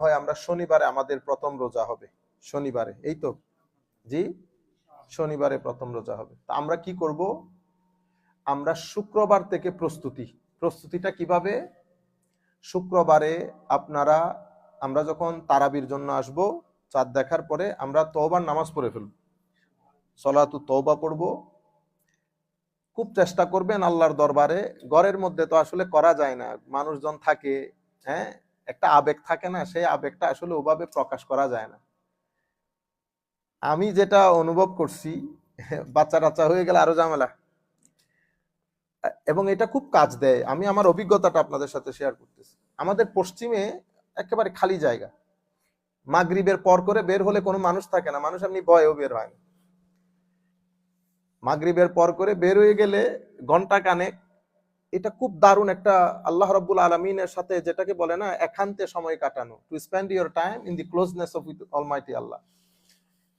হয় আমরা শনিবারে আমাদের প্রথম রোজা হবে। শনিবারে, এই তো? জি? শনিবারে প্রথম রোজা হবে। তা আমরা কি করব? আমরা শুক্রবার থেকে প্রস্তুতি। প্রস্তুতিটা কীভাবে? শুক্রবারে আপনারা, আমরা যখন তারাবির জন্য আসব, চাঁদ দেখার পরে আমরা তওবার নামাজ পড়ে ফেলব। সলাতু তওবা পড়ব। খুব চেষ্টা করবেন আল্লাহর দরবারে। ঘরের মধ্যে তো আসলে করা যায় না। মানুষজন থাকে হ্যাঁ? একটা আবেগ থাকে না, সেই আবেগটা আসলে ওভাবে প্রকাশ করা যায় না। আমি যেটা অনুভব করছি বাচ্চা টাচ্চা হয়ে গেলে আরও ঝামেলা। এবং এটা খুব কাজ দেয়। আমি আমার অভিজ্ঞতাটা আপনাদের সাথে শেয়ার করতেছি। আমাদের পশ্চিমে একেবারে খালি জায়গা। মাগরিবের পর করে বের হলে কোনো মানুষ থাকে না। মানুষ এমনি ভয়েও বের হয় মাগরিবের পর করে বের হয়ে গেলে ঘণ্টা কানেক এটা খুব দারুণ একটা আল্লাহ রাব্বুল আলমিনের সাথে যেটাকে বলে না একান্তে সময় কাটানো to spend your time in the closeness of almighty Allah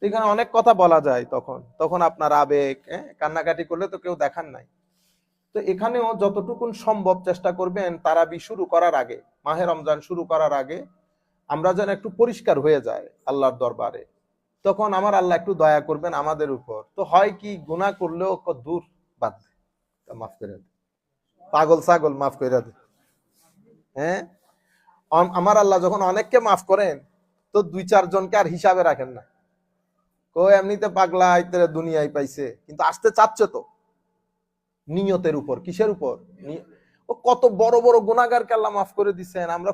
এখানে অনেক কথা বলা যায় তখন তখন আপনার আবেগ হ্যাঁ, কান্নাকাটি করলে তো কেউ দেখান নাই। তো এখানেও যতটুকুন সম্ভব চেষ্টা করবেন তারাবি শুরু করার আগে মাহে রমজান শুরু করার আগে আমরা যেন একটু পরিষ্কার হয়ে যায় আল্লাহর দরবারে। তখন আমার আল্লাহ একটু দয়া করবেন আমাদের উপর। তো হয় কি গুনাহ করলেও দূর বাদ। মাফ করে পাগল ছাগল, মাফ করে দে। হ্যাঁ? আমার আল্লাহ যখন অনেককে মাফ করেন, তো দুই চার জনকে আর হিসাবে রাখেন না। কো এমনিতে পাগলা ইত্যাদি দুনিয়ায় পাইছে, কিন্তু আসতে চাচ্ছে তো? নিয়তের উপর, কিসের উপর? ও কত বড় বড় গুণাগারকে আল্লাহ মাফ করে দিচ্ছেন আমরা